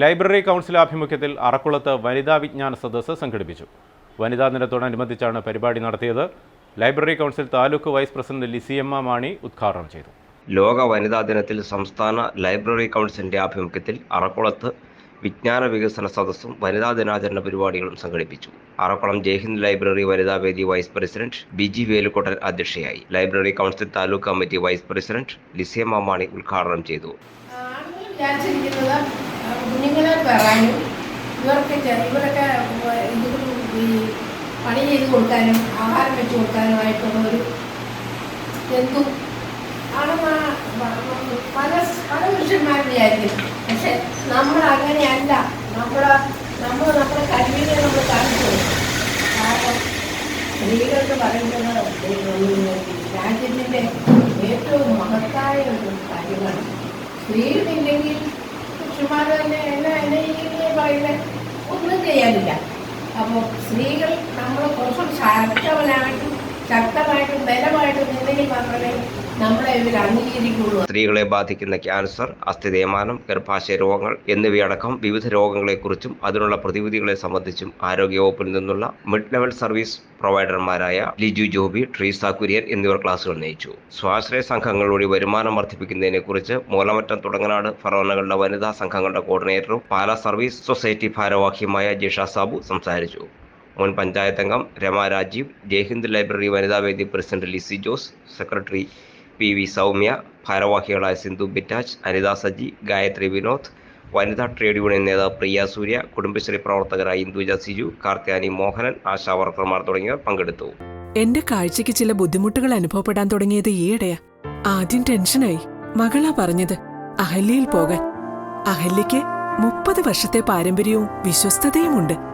Library council ആഭിമുഖ്യത്തിൽ അറക്കുളത്ത് വനിതാ വിജ്ഞാന സദസ്സ് സംഘടിപ്പിച്ചു. വനിതാ ദിനത്തോടനുബന്ധിച്ചാണ് പരിപാടി നടത്തിയത്. Library council taluk vice president Lissiyamma Mani ഉദ്ഘാടനം ചെയ്തു. ലോക വനിതാ ദിനത്തിൽ സംസ്ഥാന ലൈബ്രറി കൗൺസിലിന്റെ ആഭിമുഖ്യത്തിൽ അറക്കുളത്ത് വിജ്ഞാന വികസന സദസ്സും വനിതാ ദിനാചരണ പരിപാടികളും സംഘടിപ്പിച്ചു. അറക്കുളം ജയ്ഹിന്ദ് ലൈബ്രറി വനിതാ വേദി വൈസ് പ്രസിഡന്റ് ബിജി വേലുക്കോട്ടൻ അധ്യക്ഷയായി. Library council taluk committee vice president Lissiyamma Mani ഉദ്ഘാടനം ചെയ്തു. കുഞ്ഞുങ്ങളെ ഇവർക്ക് ഇവരൊക്കെ ഇത് ഈ പണി ചെയ്ത് കൊടുക്കാനും ആഹാരം വെച്ച് കൊടുക്കാനുമായിട്ടുള്ള ഒരു ജന്തു ആണെന്ന് പല പല പുരുഷന്മാരും വിചാരിക്കും പക്ഷെ നമ്മൾ അങ്ങനെയല്ല നമ്മുടെ നമ്മൾ നമ്മുടെ കഴിവിനെ നമ്മൾ കാണിച്ചു. കാരണം സ്ത്രീകൾക്ക് പറയുന്നത് രാജ്യത്തിന്റെ ഏറ്റവും തന്നെ എന്നെ എന്നെ ഇങ്ങനെ പറയുന്നത് ഒന്നും ചെയ്യാനില്ല. അപ്പോൾ സ്ത്രീകൾ നമ്മൾ കുറച്ചും ശക്തവനായിട്ടും ശക്തമായിട്ടും ബലമായിട്ടും നമ്മളെ ഇവർ സ്ത്രീകളെ ബാധിക്കുന്ന ക്യാൻസർ അസ്ഥിതേമാനം ഗർഭാശയ രോഗങ്ങൾ എന്നിവയടക്കം വിവിധ രോഗങ്ങളെക്കുറിച്ചും അതിനുള്ള പ്രതിവിധികളെ സംബന്ധിച്ചും ആരോഗ്യവകുപ്പിൽ നിന്നുള്ള മിഡ് ലെവൽ സർവീസ് പ്രൊവൈഡർമാരായ ലിജു ജോബി ട്രീസ കുര്യൻ എന്നിവർ ക്ലാസുകൾ നയിച്ചു. സ്വാശ്രയ സംഘങ്ങൾ വഴി വരുമാനം വർദ്ധിപ്പിക്കുന്നതിനെക്കുറിച്ച് മൂലമറ്റം തുടങ്ങനാട് ഫറോനകളുടെ വനിതാ സംഘങ്ങളുടെ കോർഡിനേറ്ററും പാലാ സർവീസ് സൊസൈറ്റി ഭാരവാഹിയുമായ ജിഷ സാബു സംസാരിച്ചു. മുൻ പഞ്ചായത്ത് അംഗം രമ രാജീവ് ജയ്ഹിന്ദ് ലൈബ്രറി വനിതാ വേദി president Lissy Jose secretary P V Soumya ഭാരവാഹികളായ സിന്ധു ബിറ്റാച്ച് അനിത സജി ഗായത്രി വിനോദ് വനിതാ ട്രേഡ് യൂണിയൻ നേതാവ് പ്രിയ സൂര്യ കുടുംബശ്രീ പ്രവർത്തകരായ ഇന്ദുജ സിജു കാർത്യാനി മോഹനൻ ആശാ വർക്കർമാർ തുടങ്ങിയവർ പങ്കെടുത്തു. എന്റെ കാഴ്ചയ്ക്ക് ചില ബുദ്ധിമുട്ടുകൾ അനുഭവപ്പെടാൻ തുടങ്ങിയത് ഈയിടെയാ. ആദ്യം ടെൻഷനായി. മകളാ പറഞ്ഞത് അഹല്യയിൽ പോകാൻ. അഹല്യയ്ക്ക് മുപ്പത് വർഷത്തെ പാരമ്പര്യവും വിശ്വസ്തതയുമുണ്ട്.